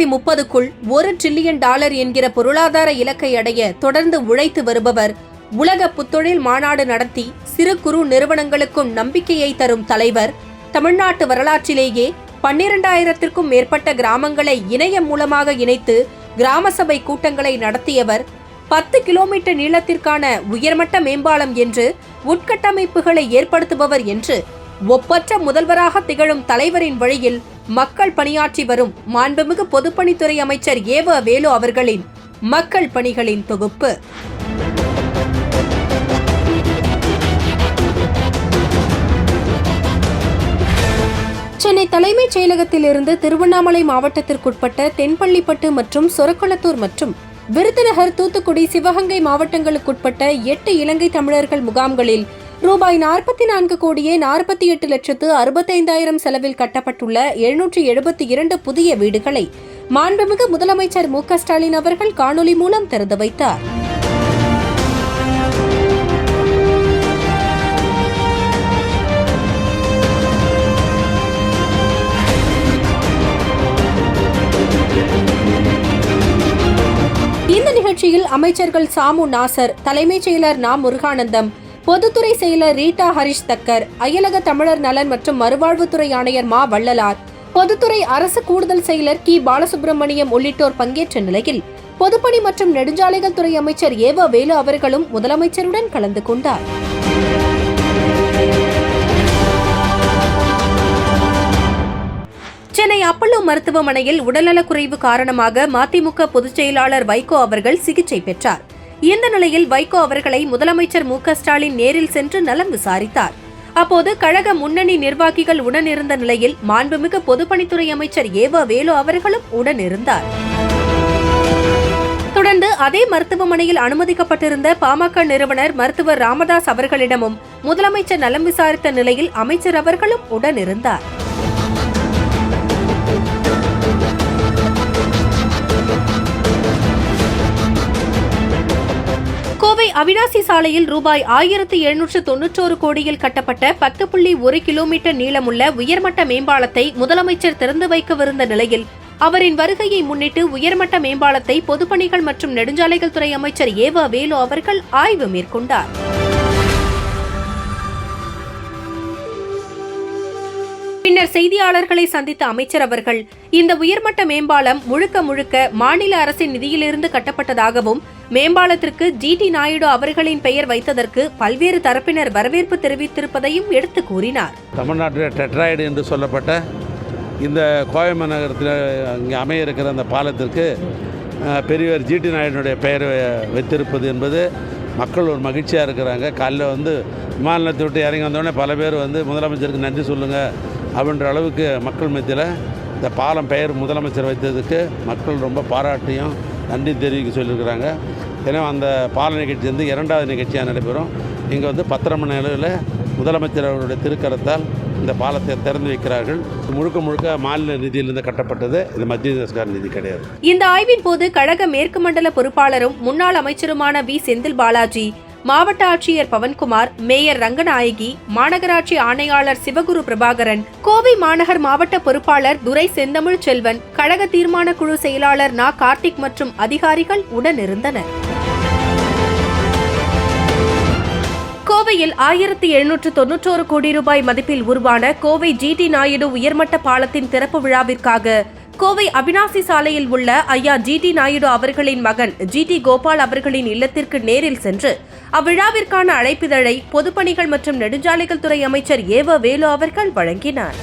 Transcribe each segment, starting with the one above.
இரண்டாயிரத்தி முப்பதுக்குள் ஒரு trillion dollar என்கிற பொருளாதார இலக்கை அடைய தொடர்ந்து உழைத்து வருபவர் உலக புத்தொழில் மாநாடு நடத்தி சிறு குறு நிறுவனங்களுக்கும் நம்பிக்கையை தரும் தலைவர். தமிழ்நாட்டு வரலாற்றிலேயே பன்னிரண்டாயிரத்திற்கும் மேற்பட்ட கிராமங்களை இணையம் மூலமாக இணைத்து கிராம சபை கூட்டங்களை நடத்தியவர். பத்து கிலோமீட்டர் நீளத்திற்கான உயர்மட்ட மேம்பாலம் என்று உட்கட்டமைப்புகளை ஏற்படுத்துபவர் என்று ஒப்பற்ற முதல்வராக திகழும் தலைவரின் வழியில் மக்கள் பணியாற்றி வரும் மாண்புமிகு பொதுப்பணித்துறை அமைச்சர் ஏவ வேலு அவர்களின் மக்கள் பணிகளின் தொகுப்பு. சென்னை தலைமைச் செயலகத்திலிருந்து திருவண்ணாமலை மாவட்டத்திற்குட்பட்ட தென்பள்ளிப்பட்டு மற்றும் சொரக்குளத்தூர் மற்றும் விருதுநகர் தூத்துக்குடி சிவகங்கை மாவட்டங்களுக்குட்பட்ட எட்டு இலங்கை தமிழர்கள் முகாம்களில் ரூபாய் நாற்பத்தி நான்கு கோடியே நாற்பத்தி எட்டு லட்சத்து அறுபத்தைந்தாயிரம் செலவில் கட்டப்பட்டுள்ள எழுநூற்றி எழுபத்தி இரண்டு புதிய வீடுகளை மாண்புமிகு முதலமைச்சர் மு க ஸ்டாலின் அவர்கள் காணொலி மூலம் திறந்து வைத்தார். இந்த நிகழ்ச்சியில் அமைச்சர்கள் சாமு நாசர் தலைமைச் செயலர் நா முருகானந்தம் பொதுத்துறை செயலர் ரீட்டா ஹரிஷ் தக்கர் அயலக தமிழர் நலன் மற்றும் மறுவாழ்வுத்துறை ஆணையர் மா வள்ளலார் பொதுத்துறை அரசு கூடுதல் செயலர் கி. பாலசுப்ரமணியம் உள்ளிட்டோர் பங்கேற்ற நிலையில் பொதுப்பணி மற்றும் நெடுஞ்சாலைகள் துறை அமைச்சர் ஏவா வேலு அவர்களும் முதலமைச்சருடன் கலந்து கொண்டார். சென்னை அப்பல்லோ மருத்துவமனையில் உடல்நலக்குறைவு காரணமாக மதிமுக பொதுச் செயலாளர் வைகோ அவர்கள் சிகிச்சை பெற்றார். இந்த நிலையில் வைகோ அவர்களை முதலமைச்சர் மு ஸ்டாலின் நேரில் சென்று நலம் விசாரித்தார். அப்போது கழக முன்னணி நிர்வாகிகள் உடனிருந்த நிலையில் மாண்புமிகு பொதுப்பணித்துறை அமைச்சர் ஏவ வேலு அவர்களும் உடனிருந்தார். தொடர்ந்து அதே மருத்துவமனையில் அனுமதிக்கப்பட்டிருந்த பாமக நிறுவனர் மருத்துவர் ராமதாஸ் அவர்களிடமும் முதலமைச்சர் நலம் விசாரித்த நிலையில் அமைச்சர் அவர்களும் உடனிருந்தார். கோவை அவினாசி சாலையில் ரூபாய் ஆயிரத்து எழுநூற்று தொன்னூற்றோரு கோடியில் கட்டப்பட்ட பத்து புள்ளி ஒரு கிலோமீட்டர் நீளமுள்ள உயர்மட்ட மேம்பாலத்தை முதலமைச்சர் திறந்து வைக்கவிருந்த நிலையில் அவரின் வருகையை முன்னிட்டு உயர்மட்ட மேம்பாலத்தை பொதுப்பணிகள் மற்றும் நெடுஞ்சாலைகள் துறை அமைச்சர் ஏவா வேலு அவர்கள் ஆய்வு மேற்கொண்டார். பின்னர் செய்தியாளர்களை சந்தித்த அமைச்சர் அவர்கள் இந்த உயர்மட்ட மேம்பாலம் முழுக்க முழுக்க மாநில அரசின் நிதியிலிருந்து கட்டப்பட்டதாகவும் மேம்பாலத்திற்கு ஜி டி நாயுடு அவர்களின் பெயர் வைத்ததற்கு பல்வேறு தரப்பினர் வரவேற்பு தெரிவித்திருப்பதையும் எடுத்து கூறினார். தமிழ்நாட்டில் டெட்ராய்டு என்று சொல்லப்பட்ட இந்த கோயம்பு நகரத்தில் இங்கே அமைய இருக்கிற அந்த பாலத்திற்கு பெரியவர் ஜிடி நாயுடைய பெயர் வைத்திருப்பது என்பது மக்கள் ஒரு மகிழ்ச்சியாக இருக்கிறாங்க. காலைல வந்து விமான நிலையத்தை விட்டு இறங்கி வந்தோடனே பல பேர் வந்து முதலமைச்சருக்கு நன்றி சொல்லுங்கள் அப்படின்ற அளவுக்கு மக்கள் மத்தியில் இந்த பாலம் பெயர் முதலமைச்சர் வைத்ததுக்கு மக்கள் ரொம்ப பாராட்டியும் நன்றி தெரிவிக்க சொல்லியிருக்கிறாங்க. ஏன்னா அந்த பால நிகழ்ச்சி வந்து இரண்டாவது நிகழ்ச்சியாக நடைபெறும். இங்கே வந்து பத்தரை மணி அளவில் முதலமைச்சர் அவருடைய திருக்கரத்தால் இந்த பாலத்தை திறந்து வைக்கிறார்கள். முழுக்க முழுக்க மாநில நிதியிலிருந்து கட்டப்பட்டது. இது மத்திய அரசுக்கார நிதி கிடையாது. இந்த ஆய்வின் போது கழக மேற்கு மண்டல பொறுப்பாளரும் முன்னாள் அமைச்சருமான வி செந்தில் பாலாஜி மாவட்ட ஆட்சியர் பவன்குமார் மேயர் ரங்கநாயகி மாநகராட்சி ஆணையாளர் சிவகுரு பிரபாகரன் கோவை மாநகர் மாவட்ட பொறுப்பாளர் துரை செந்தமிழ் செல்வன் கழக தீர்மான குழு செயலாளர் நா. கார்த்திக் மற்றும் அதிகாரிகள் உடனிருந்தனர். கோவையில் ஆயிரத்தி எழுநூற்று தொன்னூற்றோரு கோடி ரூபாய் மதிப்பில் உருவான கோவை ஜிடி நாயுடு உயர்மட்ட பாலத்தின் திறப்பு விழாவிற்காக கோவை அவினாசி சாலையில் உள்ள ஐயா ஜிடி நாயுடு அவர்களின் மகன் ஜி டி கோபால் அவர்களின் இல்லத்திற்கு நேரில் சென்று அவ்விழாவிற்கான அழைப்பிதழை பொதுப்பணிகள் மற்றும் நெடுஞ்சாலைகள் துறை அமைச்சர் ஏவ வேலு அவர்கள் வழங்கினார்.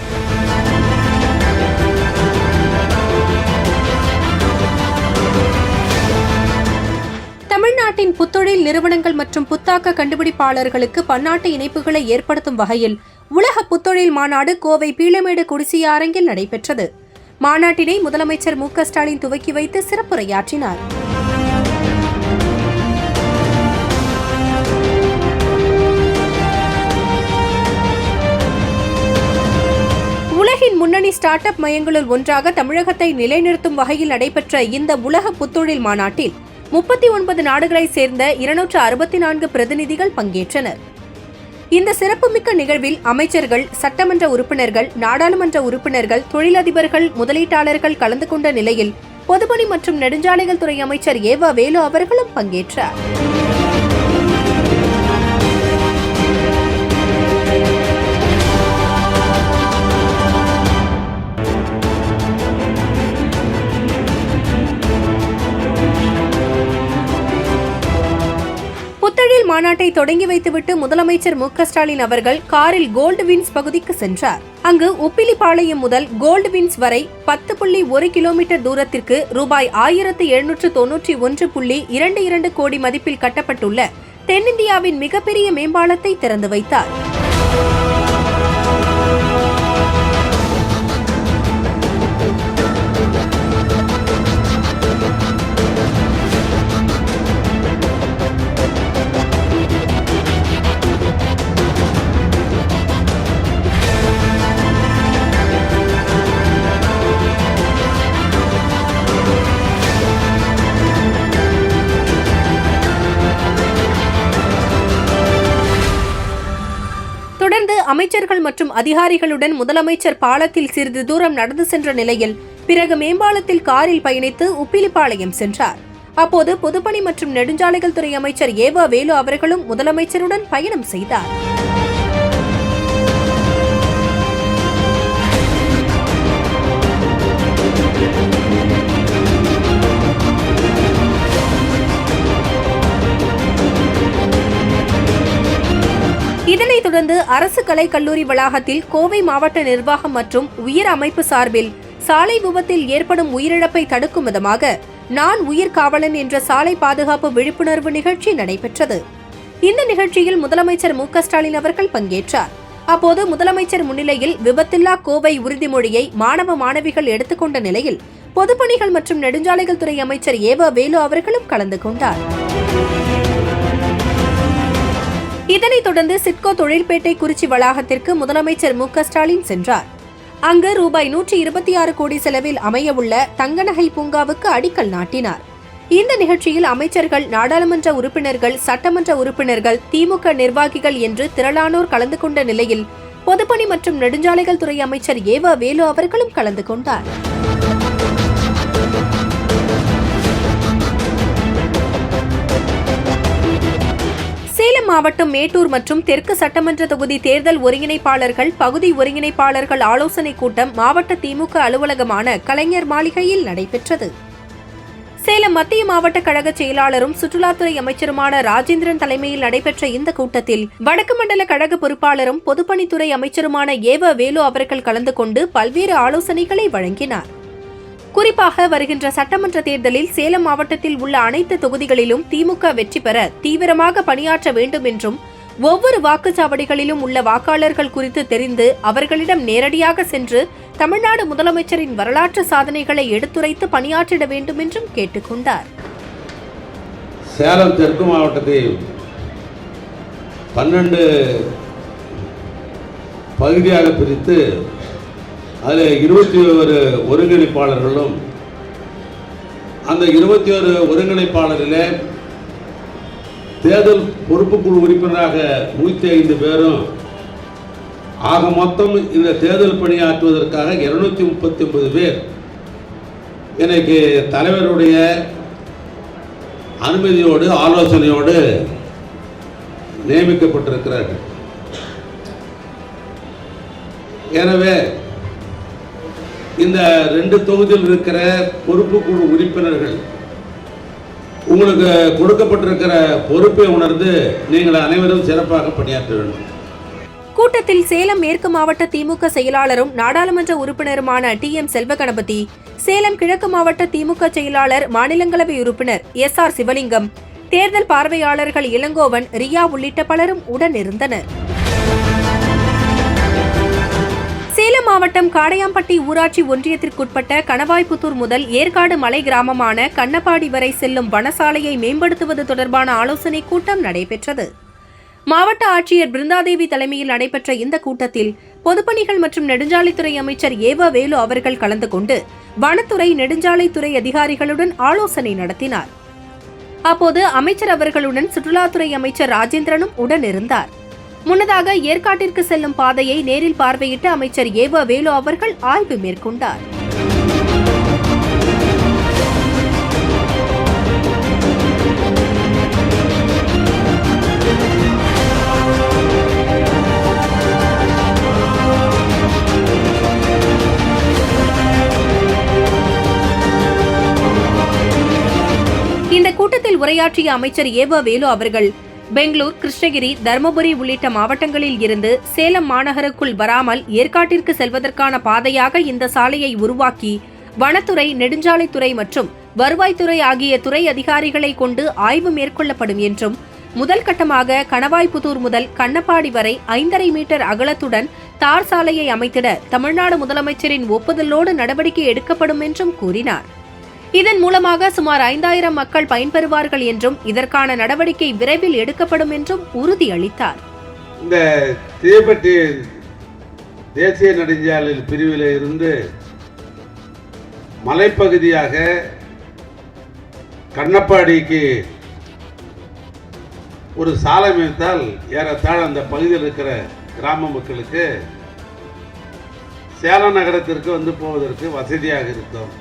தமிழ்நாட்டின் புத்தொழில் நிறுவனங்கள் மற்றும் புத்தாக்க கண்டுபிடிப்பாளர்களுக்கு பன்னாட்டு இணைப்புகளை ஏற்படுத்தும் வகையில் உலக புத்தொழில் மாநாடு கோவை பீளமேடு குடிசிய அரங்கில் நடைபெற்றது. மாநாட்டினை முதலமைச்சர் மு க ஸ்டாலின் துவக்கி வைத்து சிறப்புரையாற்றினார். உலகின் முன்னணி ஸ்டார்ட் அப் மையங்களுள் ஒன்றாக தமிழகத்தை நிலைநிறுத்தும் வகையில் நடைபெற்ற இந்த உலக புத்தொழில் மாநாட்டில் முப்பத்தி ஒன்பது நாடுகளைச் சேர்ந்த இருநூற்று அறுபத்தி நான்கு பிரதிநிதிகள் பங்கேற்றனர். இந்த சிறப்புமிக்க நிகழ்வில் அமைச்சர்கள் சட்டமன்ற உறுப்பினர்கள் நாடாளுமன்ற உறுப்பினர்கள் தொழிலதிபர்கள் முதலீட்டாளர்கள் கலந்து கொண்ட நிலையில் பொதுப்பணி மற்றும் நெடுஞ்சாலைகள் துறை அமைச்சர் ஏவா வேலு அவர்களும் பங்கேற்றார். மாநாட்டை தொடங்கி வைத்துவிட்டு முதலமைச்சர் மு ஸ்டாலின் அவர்கள் காரில் கோல்டு வின்ஸ் பகுதிக்கு சென்றார். அங்கு உப்பிலிப்பாளையம் முதல் கோல்டு வின்ஸ் வரை பத்து புள்ளி ஒரு கிலோமீட்டர் தூரத்திற்கு ரூபாய் ஆயிரத்து எழுநூற்று தொன்னூற்றி ஒன்று புள்ளி இரண்டு இரண்டு கோடி மதிப்பில் கட்டப்பட்டுள்ள தென்னிந்தியாவின் மிகப்பெரிய மேம்பாலத்தை திறந்து வைத்தார். அமைச்சர்கள் மற்றும் அதிகாரிகளுடன் முதலமைச்சர் பாலத்தில் சிறிது தூரம் நடந்து சென்ற நிலையில் பிறகு மேம்பாலத்தில் காரில் பயணித்து உப்பிலிப்பாளையம் சென்றார். அப்போது பொதுப்பணி மற்றும் நெடுஞ்சாலைகள் துறை அமைச்சர் ஏவா வேலு அவர்களும் முதலமைச்சருடன் பயணம் செய்தார். இதனைத் தொடர்ந்து அரசு கலை கல்லூரி வளாகத்தில் கோவை மாவட்ட நிர்வாகம் மற்றும் உயிர் அமைப்பு சார்பில் சாலை விபத்தில் ஏற்படும் உயிரிழப்பை தடுக்கும் விதமாக நான் உயிர் காவலன் என்ற சாலை பாதுகாப்பு விழிப்புணர்வு நிகழ்ச்சி நடைபெற்றது. இந்த நிகழ்ச்சியில் முதலமைச்சர் மு ஸ்டாலின் அவர்கள் பங்கேற்றார். அப்போது முதலமைச்சர் முன்னிலையில் விபத்தில்லா கோவை உறுதிமொழியை மாணவ மாணவிகள் எடுத்துக்கொண்ட நிலையில் பொதுப்பணிகள் மற்றும் நெடுஞ்சாலைகள் துறை அமைச்சர் ஏவ வேலு அவர்களும் கலந்து கொண்டார். இதனைத் தொடர்ந்து சிட்கோ தொழில்பேட்டை குறிச்சி வளாகத்திற்கு முதலமைச்சர் மு ஸ்டாலின் சென்றார். அங்கு ரூபாய் நூற்றி இருபத்தி ஆறு கோடி செலவில் அமையவுள்ள தங்கநகை பூங்காவுக்கு அடிக்கல் நாட்டினார். இந்த நிகழ்ச்சியில் அமைச்சர்கள் நாடாளுமன்ற உறுப்பினர்கள் சட்டமன்ற உறுப்பினர்கள் திமுக நிர்வாகிகள் என்று திரளானோர் கலந்து கொண்ட நிலையில் பொதுப்பணி மற்றும் நெடுஞ்சாலைகள் துறை அமைச்சர் ஏவா வேலு அவர்களும் கலந்து கொண்டார். மாவட்டம் மேட்டூர் மற்றும் தெற்கு சட்டமன்ற தொகுதி தேர்தல் ஒருங்கிணைப்பாளர்கள் பகுதி ஒருங்கிணைப்பாளர்கள் ஆலோசனைக் கூட்டம் மாவட்ட திமுக அலுவலகமான கலைஞர் மாளிகையில் நடைபெற்றது. சேலம் மத்திய மாவட்ட கழக செயலாளரும் சுற்றுலாத்துறை அமைச்சருமான ராஜேந்திரன் தலைமையில் நடைபெற்ற இந்த கூட்டத்தில் வடக்கு மண்டல கழக பொறுப்பாளரும் பொதுப்பணித்துறை அமைச்சருமான ஏவ வேலு அவர்கள் கலந்து கொண்டு பல்வேறு ஆலோசனைகளை வழங்கினார். குறிப்பாக வருகின்ற சட்டமன்ற தேர்தலில் சேலம் மாவட்டத்தில் உள்ள அனைத்து தொகுதிகளிலும் திமுக வெற்றி பெற தீவிரமாக பணியாற்ற வேண்டும் என்றும் ஒவ்வொரு வாக்குச்சாவடிகளிலும் உள்ள வாக்காளர்கள் குறித்து தெரிந்து அவர்களிடம் நேரடியாக சென்று தமிழ்நாடு முதலமைச்சரின் வரலாற்று சாதனைகளை எடுத்துரைத்து பணியாற்றிட வேண்டும் என்றும் கேட்டுக்கொண்டார் சேலம் தெற்கு மாவட்டத்தில் பன்னெண்டு பகுதியாக பிரித்து அதில் இருபத்தி ஒரு ஒருங்கிணைப்பாளர்களும் அந்த இருபத்தி ஒரு ஒருங்கிணைப்பாளரில் தேர்தல் பொறுப்புக்குழு உறுப்பினராக நூற்றி ஐந்து பேரும் ஆக மொத்தம் இந்த தேர்தல் பணியாற்றுவதற்காக இருநூத்தி முப்பத்தி ஒன்பது பேர். எனக்கு தலைவருடைய அனுமதியோடு ஆலோசனையோடு நியமிக்கப்பட்டிருக்கிறார்கள். எனவே இந்த ரெண்டு தொகுதியில் இருக்கிற பொறுப்பு குழு உறுப்பினர்கள் உங்களுக்கு கொடுக்கப்பட்டிருக்கிற பொறுப்பை உணர்ந்து நீங்கள் அனைவரும் சிறப்பாக பணியாற்ற வேண்டும். கூட்டத்தில் சேலம் மேற்கு மாவட்ட திமுக செயலாளரும் நாடாளுமன்ற உறுப்பினருமான டி எம் செல்வகணபதி சேலம் கிழக்கு மாவட்ட திமுக செயலாளர் மாநிலங்களவை உறுப்பினர் எஸ் ஆர் சிவலிங்கம் தேர்தல் பார்வையாளர்கள் இளங்கோவன் ரியா உள்ளிட்ட பலரும் உடனிருந்தனர் மாவட்டம் காடையாம்பட்டி ஊராட்சி ஒன்றியத்திற்குட்பட்ட கணவாய்புத்தூர் முதல் ஏற்காடு மலை கிராமமான கண்ணப்பாடி வரை செல்லும் வனசாலையை மேம்படுத்துவது தொடர்பான ஆலோசனைக் கூட்டம் நடைபெற்றது. மாவட்ட ஆட்சியர் பிருந்தாதேவி தலைமையில் நடைபெற்ற இந்த கூட்டத்தில் பொதுப்பணிகள் மற்றும் நெடுஞ்சாலைத்துறை அமைச்சர் ஏவ வேலு அவர்கள் கலந்து கொண்டு வனத்துறை நெடுஞ்சாலைத்துறை அதிகாரிகளுடன் ஆலோசனை நடத்தினார். அப்போது அமைச்சர் அவர்களுடன் சுற்றுலாத்துறை அமைச்சர் ராஜேந்திரனும் உடனிருந்தார். முன்னதாக ஏற்காட்டிற்கு செல்லும் பாதையை நேரில் பார்வையிட்ட அமைச்சர் ஏவ வேலு அவர்கள் ஆய்வு மேற்கொண்டார். இந்த கூட்டத்தில் உரையாற்றிய அமைச்சர் ஏவ வேலு அவர்கள் பெங்களூர் கிருஷ்ணகிரி தருமபுரி உள்ளிட்ட மாவட்டங்களில் இருந்து சேலம் மாநகருக்குள் வராமல் ஏற்காட்டிற்கு செல்வதற்கான பாதையாக இந்த சாலையை உருவாக்கி வனத்துறை நெடுஞ்சாலைத்துறை மற்றும் வருவாய்த்துறை ஆகிய துறை அதிகாரிகளை கொண்டு ஆய்வு மேற்கொள்ளப்படும் என்றும் முதல் கட்டமாக கணவாய்புதூர் முதல் கண்ணப்பாடி வரை ஐந்தரை மீட்டர் அகலத்துடன் தார் சாலையை அமைத்திட தமிழ்நாடு முதலமைச்சரின் ஒப்புதலோடு நடவடிக்கை எடுக்கப்படும் என்றும் கூறினார். இதன் மூலமாக சுமார் ஐந்தாயிரம் மக்கள் பயன்பெறுவார்கள் என்றும் இதற்கான நடவடிக்கை விரைவில் எடுக்கப்படும் என்றும் உறுதியளித்தார். இந்த தீபெட்டி தேசிய நெடுஞ்சாலையில் பிரிவில் இருந்து மலைப்பகுதியாக கண்ணப்பாடிக்கு ஒரு சாலை அமைத்தால் ஏறத்தாழ அந்த பகுதியில் இருக்கிற கிராம மக்களுக்கு சேலம் நகரத்திற்கு வந்து போவதற்கு வசதியாக இருக்கும்.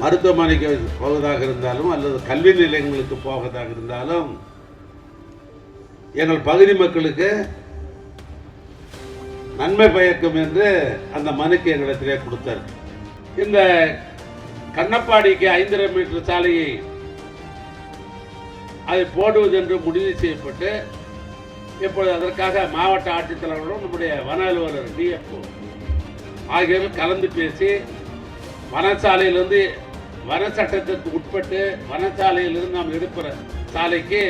மருத்துவமனைக்கு போவதாக இருந்தாலும் அல்லது கல்வி நிலையங்களுக்கு போவதாக இருந்தாலும் எங்கள் பகுதி மக்களுக்கு நன்மை பயக்கும் என்று அந்த மனுக்கு எங்களிடத்திலே கொடுத்தார். இந்த கண்ணப்பாடிக்கு ஐந்தரை மீட்டர் சாலையை அதை போடுவது என்று முடிவு செய்யப்பட்டு இப்பொழுது அதற்காக மாவட்ட ஆட்சித்தலைவரும் நம்முடைய வன அலுவலர் டிஎஃப்ஓ ஆகியோரும் கலந்து பேசி வனச்சாலையிலிருந்து வன சட்டத்திற்கு உட்பட்டு வனச்சாலையிலிருந்து நாம் எடுக்கிற சாலைக்கு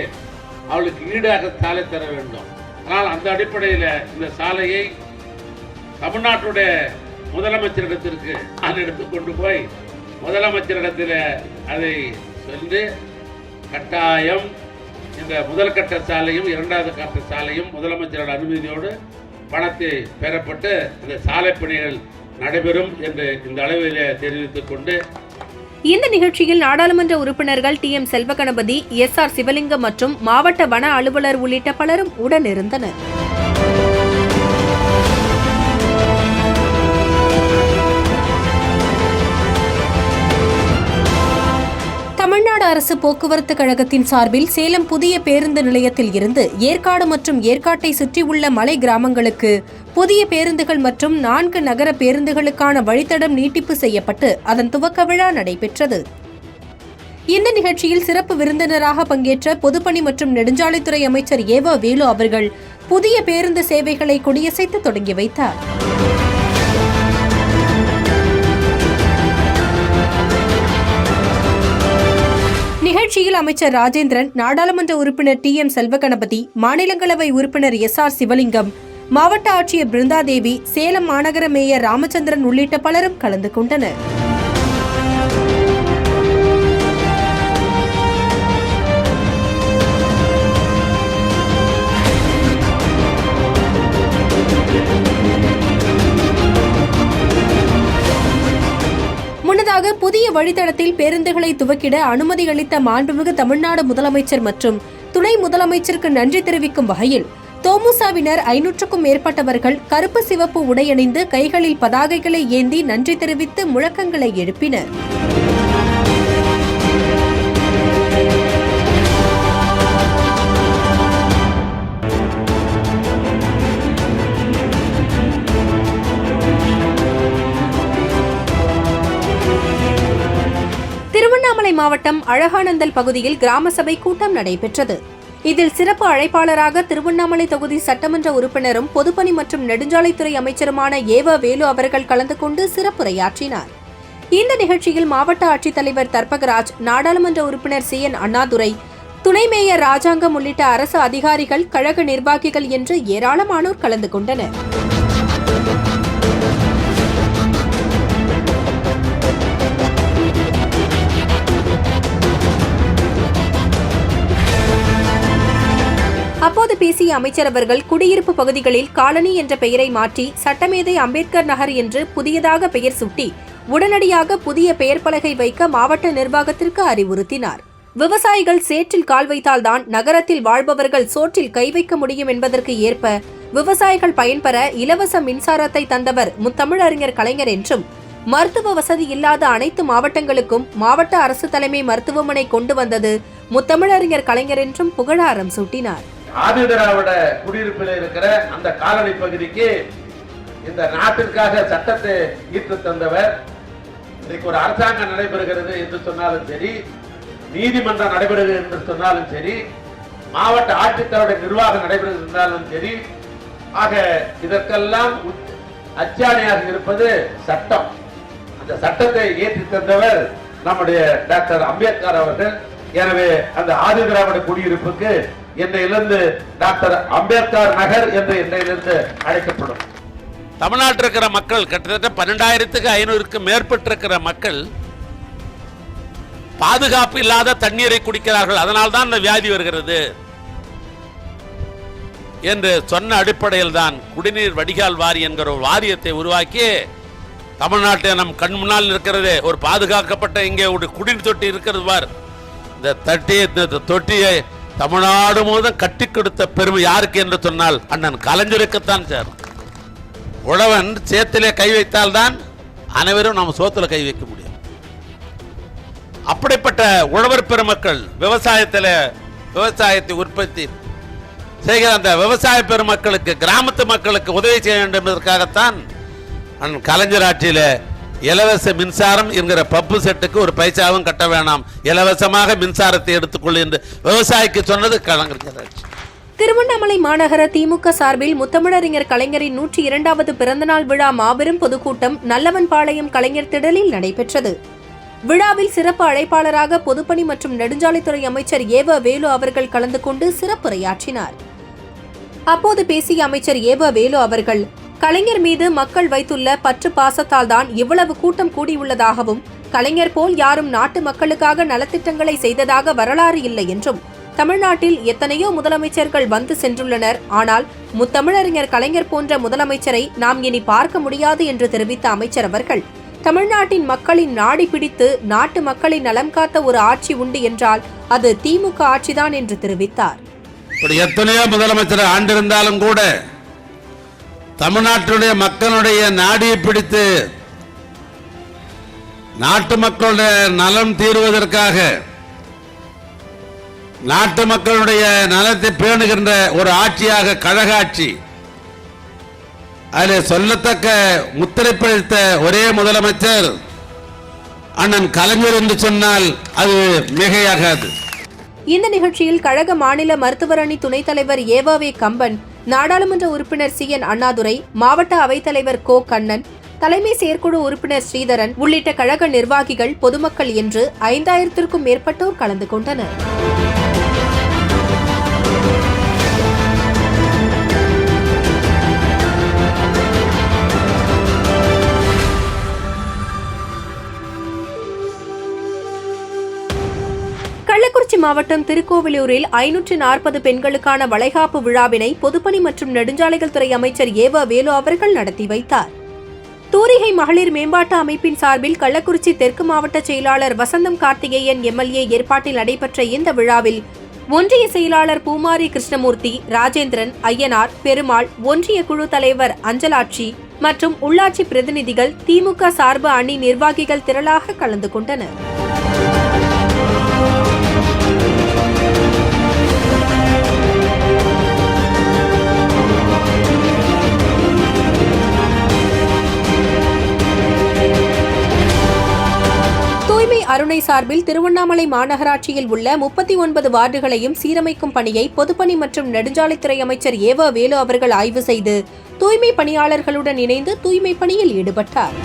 அவளுக்கு ஈடாக சாலை தர வேண்டும். ஆனால் அந்த அடிப்படையில் இந்த சாலையை தமிழ்நாட்டுடைய முதலமைச்சரிடத்திற்கு நான் எடுத்து கொண்டு போய் முதலமைச்சரிடத்தில் அதை சென்று கட்டாயம் இந்த முதல் கட்ட சாலையும் இரண்டாவது கட்ட சாலையும் முதலமைச்சரோட அனுமதியோடு பணத்தை பெறப்பட்டு இந்த சாலை பணிகள் நடைபெறும் என்று இந்த அளவிலே தெரிவித்துக் கொண்டு இந்த நிகழ்ச்சியில் நாடாளுமன்ற உறுப்பினர்கள் T M Selvaganapathi S R Sivalingam மற்றும் மாவட்ட வன அலுவலர் உள்ளிட்ட பலரும் உடனிருந்தனர். தமிழ்நாடு அரசு போக்குவரத்து கழகத்தின் சார்பில் சேலம் புதிய பேருந்து நிலையத்தில் இருந்து ஏற்காடு மற்றும் ஏற்காட்டை சுற்றியுள்ள மலை கிராமங்களுக்கு புதிய பேருந்துகள் மற்றும் நான்கு நகர பேருந்துகளுக்கான வழித்தடம் நீட்டிப்பு செய்யப்பட்டு அதன் துவக்க விழா நடைபெற்றது. இந்த நிகழ்ச்சியில் சிறப்பு விருந்தினராக பங்கேற்ற பொதுப்பணி மற்றும் நெடுஞ்சாலைத்துறை அமைச்சர் ஏவ வேலு அவர்கள் புதிய பேருந்து சேவைகளை கொடியசைத்து தொடங்கி வைத்தார். நிகழ்ச்சியில் அமைச்சர் ராஜேந்திரன் நாடாளுமன்ற உறுப்பினர் டி எம் செல்வகணபதி மாநிலங்களவை உறுப்பினர் எஸ் ஆர் சிவலிங்கம் மாவட்ட ஆட்சியர் பிருந்தாதேவி சேலம் மாநகர மேயர் ராமச்சந்திரன் உள்ளிட்ட பலரும் கலந்து கொண்டனர். வழித்தடத்தில் பேருந்துகளை துவக்கிட அனுமதி அளித்த மாண்புமிகு தமிழ்நாடு முதலமைச்சர் மற்றும் துணை முதலமைச்சருக்கு நன்றி தெரிவிக்கும் வகையில் தோமுசாவினர் ஐநூற்றுக்கும் மேற்பட்டவர்கள் கருப்பு சிவப்பு உடையணிந்து கைகளில் பதாகைகளை ஏந்தி நன்றி தெரிவித்து முழக்கங்களை எழுப்பினர். திருவண்ணாமலை மாவட்டம் அழகானந்தல் பகுதியில் கிராம சபை கூட்டம் நடைபெற்றது. இதில் சிறப்பு அழைப்பாளராக திருவண்ணாமலை தொகுதி சட்டமன்ற உறுப்பினரும் பொதுப்பணி மற்றும் நெடுஞ்சாலைத்துறை அமைச்சருமான ஏவ வேலு அவர்கள் கலந்து கொண்டு சிறப்புரையாற்றினார். இந்த நிகழ்ச்சியில் மாவட்ட ஆட்சித்தலைவர் தர்பகராஜ் நாடாளுமன்ற உறுப்பினர் சி. என். அண்ணாதுரை துணை மேயர் ராஜாங்கம் உள்ளிட்ட அரசு அதிகாரிகள் கழக நிர்வாகிகள் என்று ஏராளமானோர் கலந்து கொண்டனர். பேசிய அமைச்சர் அவர்கள் குடியிருப்பு பகுதிகளில் காலனி என்ற பெயரை மாற்றி சட்டமேதை அம்பேத்கர் நகர் என்று புதியதாக பெயர் சுட்டி உடனடியாக புதிய பெயர் பலகை வைக்க மாவட்ட நிர்வாகத்திற்கு அறிவுறுத்தினார். விவசாயிகள் சேற்றில் கால் வைத்தால்தான் நகரத்தில் வாழ்பவர்கள் சோற்றில் கை வைக்க முடியும் என்பதற்கு ஏற்ப விவசாயிகள் பயன்பெற இலவச மின்சாரத்தை தந்தவர் முத்தமிழறிஞர் கலைஞர் என்றும் மருத்துவ வசதி இல்லாத அனைத்து மாவட்டங்களுக்கும் மாவட்ட அரசு தலைமை மருத்துவமனை கொண்டு வந்தது முத்தமிழறிஞர் கலைஞர் என்றும் புகழாரம் சூட்டினார். ஆதிதிராவிட குடியிருப்பில் இருக்கிற அந்த காலனி பகுதிக்கு இந்த நாட்டிற்காக சட்டத்தை ஈர்த்து தந்தவர். இன்னைக்கு ஒரு அரசாங்கம் நடைபெறுகிறது என்று சொன்னாலும் சரி நீதிமன்றம் நடைபெறுகிறது என்று சொன்னாலும் சரி மாவட்ட ஆட்சித்தலைவருடைய நிர்வாகம் நடைபெறுகிறது என்றாலும் சரி ஆக இதற்கெல்லாம் உச்ச- அச்சாணியாக இருப்பது சட்டம். அந்த சட்டத்தை ஏற்றி தந்தவர் நம்முடைய டாக்டர் அம்பேத்கர் அவர்கள். எனவே அந்த ஆதிதிராவிட குடியிருப்புக்கு என்னையிலிருந்து டாக்டர் அம்பேத்கர் நகர் என்று என்னையிலிருந்து அழைக்கப்படும். தமிழ்நாட்டில் இருக்கிற மக்கள் கிட்டத்தட்ட பன்னெண்டாயிரத்துக்கு ஐநூறுக்கு மேற்பட்டிருக்கிற மக்கள் பாதுகாப்பு இல்லாத தண்ணீரை குடிக்கிறார்கள். அதனால் தான் இந்த வியாதி வருகிறது என்று சொன்ன அடிப்படையில் தான் குடிநீர் வடிகால் வாரி என்கிற ஒரு வாரியத்தை உருவாக்கி தமிழ்நாட்டை நம் கண் முன்னால் இருக்கிறது ஒரு பாதுகாக்கப்பட்ட இங்கே ஒரு குடிநீர் தொட்டி இருக்கிறது பார். இந்த தட்டி இந்த தொட்டியை தமிழ்நாடு முழுவதும் கட்டி கொடுத்த பெருமை யாருக்கு என்று சொன்னால் அண்ணன் கலைஞருக்குத்தான் சார். உழவன் சேத்திலே கை வைத்தால்தான் அனைவரும் நம்ம சோத்துல கை வைக்க முடியும். அப்படிப்பட்ட உழவர் பெருமக்கள் விவசாயத்தில் விவசாயத்தை உற்பத்தி செய்கிற அந்த விவசாய பெருமக்களுக்கு கிராமத்து மக்களுக்கு உதவி செய்ய வேண்டும் என்பதற்காகத்தான் அண்ணன் கலைஞர் ஆட்சியில் இலவச மின்சாரம் என்கிற பப்பு செட்டுக்கு ஒரு பைசாவும் கட்ட வேணாம். இலவசமாக மின்சாரத்தை எடுத்துக்கொள் என்று விவசாயிக்கு சொன்னது கலைஞர் திருவண்ணாமலை மாநகர திமுக சார்பில் முத்தமிழறிஞர் கலைஞரின் நூற்றி இரண்டாவது பிறந்தநாள் விழா மாபெரும் பொதுக்கூட்டம் நல்லவன்பாளையம் கலைஞர் திடலில் நடைபெற்றது. விழாவில் சிறப்பு அழைப்பாளராக பொதுப்பணி மற்றும் நெடுஞ்சாலைத்துறை அமைச்சர் ஏவ வேலு அவர்கள் கலந்து கொண்டு சிறப்புரையாற்றினார். அப்போது பேசிய அமைச்சர் ஏவ வேலு அவர்கள் கலைஞர் மீது மக்கள் வைத்துள்ள பற்று பாசத்தால் தான் இவ்வளவு கூட்டம் கூடியுள்ளதாகவும் கலைஞர் போல் யாரும் நாட்டு மக்களுக்காக நலத்திட்டங்களை செய்ததாக வரலாறு இல்லை என்றும் தமிழ்நாட்டில் எத்தனையோ முதலமைச்சர்கள் வந்து சென்றுள்ளனர். ஆனால் முத்தமிழறிஞர் கலைஞர் போன்ற முதலமைச்சரை நாம் இனி பார்க்க முடியாது என்று தெரிவித்த அமைச்சர் அவர்கள் தமிழ்நாட்டின் மக்களின் நாடி பிடித்து நாட்டு மக்களின் நலம் காத்த ஒரு ஆட்சி உண்டு என்றால் அது திமுக ஆட்சிதான் என்று தெரிவித்தார். எத்தனையோ முதலமைச்சர் ஆண்டிருந்தாலும் கூட தமிழ்நாட்டுடைய மக்களுடைய நாடியை பிடித்து நாட்டு மக்களுடைய நலம் தீர்வதற்காக நாட்டு மக்களுடைய நலத்தை பேணுகின்ற ஒரு ஆட்சியாக கழக ஆட்சி அதில் சொல்லத்தக்க முத்திரை ஒரே முதலமைச்சர் அண்ணன் கலைஞர் என்று சொன்னால் அது மிகையாகாது. இந்த நிகழ்ச்சியில் கழக மாநில மருத்துவர் அணி துணைத் தலைவர் ஏவாவே கம்பன் நாடாளுமன்ற உறுப்பினர் சி என் அண்ணாதுரை மாவட்ட அவைத்தலைவர் கோ கண்ணன் தலைமை செயற்குழு உறுப்பினர் ஸ்ரீதரன் உள்ளிட்ட கழக நிர்வாகிகள் பொதுமக்கள் என்று ஐந்தாயிரத்திற்கும் மேற்பட்டோர் கலந்து கொண்டனர். கள்ளக்குறிச்சி மாவட்டம் திருக்கோவிலூரில் ஐநூற்று நாற்பது பெண்களுக்கான வளைகாப்பு விழாவினை பொதுப்பணி மற்றும் நெடுஞ்சாலைகள் துறை அமைச்சர் ஏவ வேலு அவர்கள் நடத்தி வைத்தார். தூரிகை மகளிர் மேம்பாட்டு அமைப்பின் சார்பில் கள்ளக்குறிச்சி தெற்கு மாவட்ட செயலாளர் வசந்தம் கார்த்திகேயன் எம்எல்ஏ ஏற்பாட்டில் நடைபெற்ற இந்த விழாவில் ஒன்றிய செயலாளர் பூமாரி கிருஷ்ணமூர்த்தி ராஜேந்திரன் ஐயனார் பெருமாள் ஒன்றிய குழு தலைவர் அஞ்சலாட்சி மற்றும் உள்ளாட்சி பிரதிநிதிகள் திமுக சார்பு அணி நிர்வாகிகள் திரளாக கலந்து கொண்டனர். அருணை சார்பில் திருவண்ணாமலை மாநகராட்சியில் உள்ள முப்பத்தி ஒன்பது வார்டுகளையும் சீரமைக்கும் பணியை பொதுப்பணி மற்றும் நெடுஞ்சாலைத்துறை அமைச்சர் ஏவ வேலு அவர்கள் ஆய்வு செய்து தூய்மை பணியாளர்களுடன் இணைந்து தூய்மை பணியில் ஈடுபட்டார்.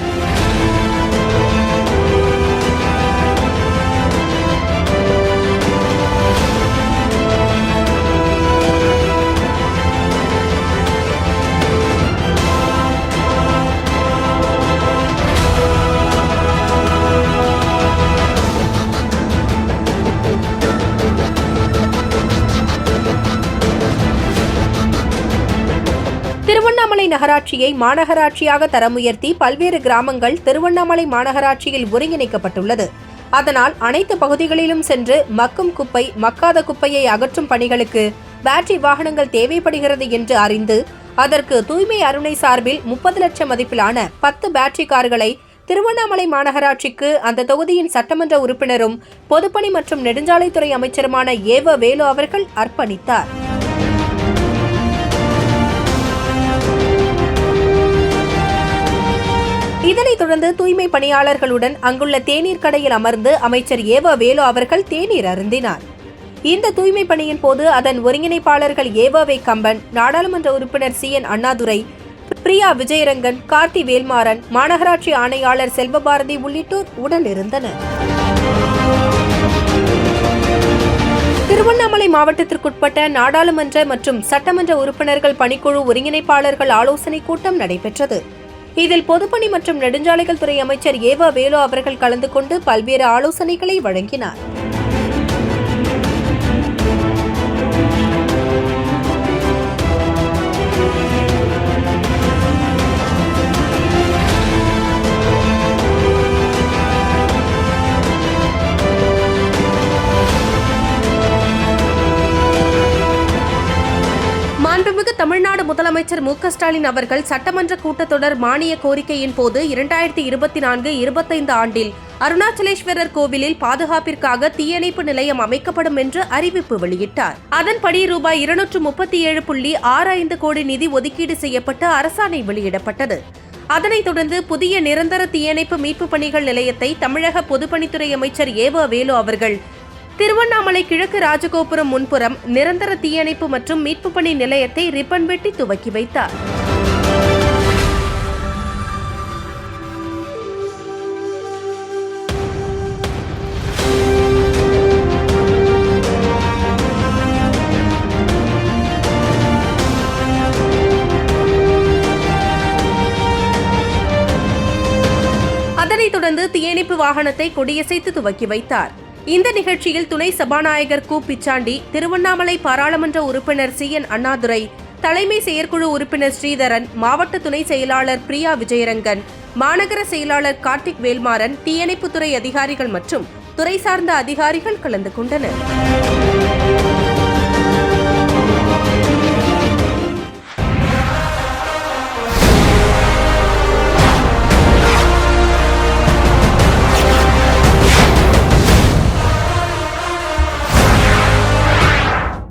நகராட்சியை மாநகராட்சியாக தரம் பல்வேறு கிராமங்கள் திருவண்ணாமலை மாநகராட்சியில் ஒருங்கிணைக்கப்பட்டுள்ளது. அதனால் அனைத்து பகுதிகளிலும் சென்று மக்கும் குப்பை மக்காத குப்பையை அகற்றும் பணிகளுக்கு பேட்டரி வாகனங்கள் தேவைப்படுகிறது என்று அறிந்து அதற்கு தூய்மை அருணை சார்பில் முப்பது லட்சம் மதிப்பிலான பத்து பேட்டரி கார்களை திருவண்ணாமலை மாநகராட்சிக்கு அந்த தொகுதியின் சட்டமன்ற உறுப்பினரும் பொதுப்பணி மற்றும் நெடுஞ்சாலைத்துறை அமைச்சருமான ஏவ வேலு அவர்கள் அர்ப்பணித்தார். இதனைத் தொடர்ந்து தூய்மை பணியாளர்களுடன் அங்குள்ள தேநீர் கடையில் அமர்ந்து அமைச்சர் ஏவா வேலு அவர்கள் தேநீர் அருந்தினார். இந்த தூய்மை பணியின் போது அதன் ஒருங்கிணைப்பாளர்கள் ஏவாவை கம்பன் நாடாளுமன்ற உறுப்பினர் சி. என். அண்ணாதுரை பிரியா விஜயரங்கன் கார்த்தி வேல்மாறன் மாநகராட்சி ஆணையாளர் செல்வபாரதி உள்ளிட்டோர் உடனிருந்தனர். திருவண்ணாமலை மாவட்டத்திற்குட்பட்ட நாடாளுமன்ற மற்றும் சட்டமன்ற உறுப்பினர்கள் பணிக்குழு ஒருங்கிணைப்பாளர்கள் ஆலோசனைக் கூட்டம் நடைபெற்றது. இதில் பொதுப்பணி மற்றும் நெடுஞ்சாலைகள் துறை அமைச்சர் ஏவா வேலு அவர்கள் கலந்து கொண்டு பல்வேறு ஆலோசனைகளை வழங்கினார். மாண்புமிகு தமிழ்நாடு முதலமைச்சர் மு ஸ்டாலின் அவர்கள் சட்டமன்ற கூட்டத்தொடர் மானிய கோரிக்கையின் போது இரண்டாயிரத்தி இருபத்தி நான்கு இருபத்தைந்து ஆண்டில் அருணாச்சலேஸ்வரர் கோவிலில் பாதுகாப்பிற்காக தீயணைப்பு நிலையம் அமைக்கப்படும் என்று அறிவிப்பு வெளியிட்டார். அதன்படி ரூபாய் இருநூற்று முப்பத்தி ஏழு புள்ளி ஆறு ஐந்து கோடி நிதி ஒதுக்கீடு செய்யப்பட்டு அரசாணை வெளியிடப்பட்டது. அதனைத் தொடர்ந்து புதிய நிரந்தர தீயணைப்பு மீட்பு பணிகள் நிலையத்தை தமிழக பொதுப்பணித்துறை அமைச்சர் ஏவ வேலு அவர்கள் திருவண்ணாமலை கிழக்கு ராஜகோபுரம் முன்புறம் நிரந்தர தீயணைப்பு மற்றும் மீட்பு பணி நிலையத்தை ரிப்பன் வெட்டி துவக்கி வைத்தார். அதனைத் தொடர்ந்து தீயணைப்பு வாகனத்தை கொடியசைத்து துவக்கி வைத்தார். இந்த நிகழ்ச்சியில் துணை சபாநாயகர் கு. பிச்சாண்டி திருவண்ணாமலை பாராளுமன்ற உறுப்பினர் சி. என். அண்ணாதுரை தலைமை செயற்குழு உறுப்பினர் ஸ்ரீதரன் மாவட்ட துணை செயலாளர் பிரியா விஜயரங்கன் மாநகர செயலாளர் கார்த்திக் வேல்மாறன் தீயணைப்புத்துறை அதிகாரிகள் மற்றும் துறை சார்ந்த அதிகாரிகள் கலந்து கொண்டனர்.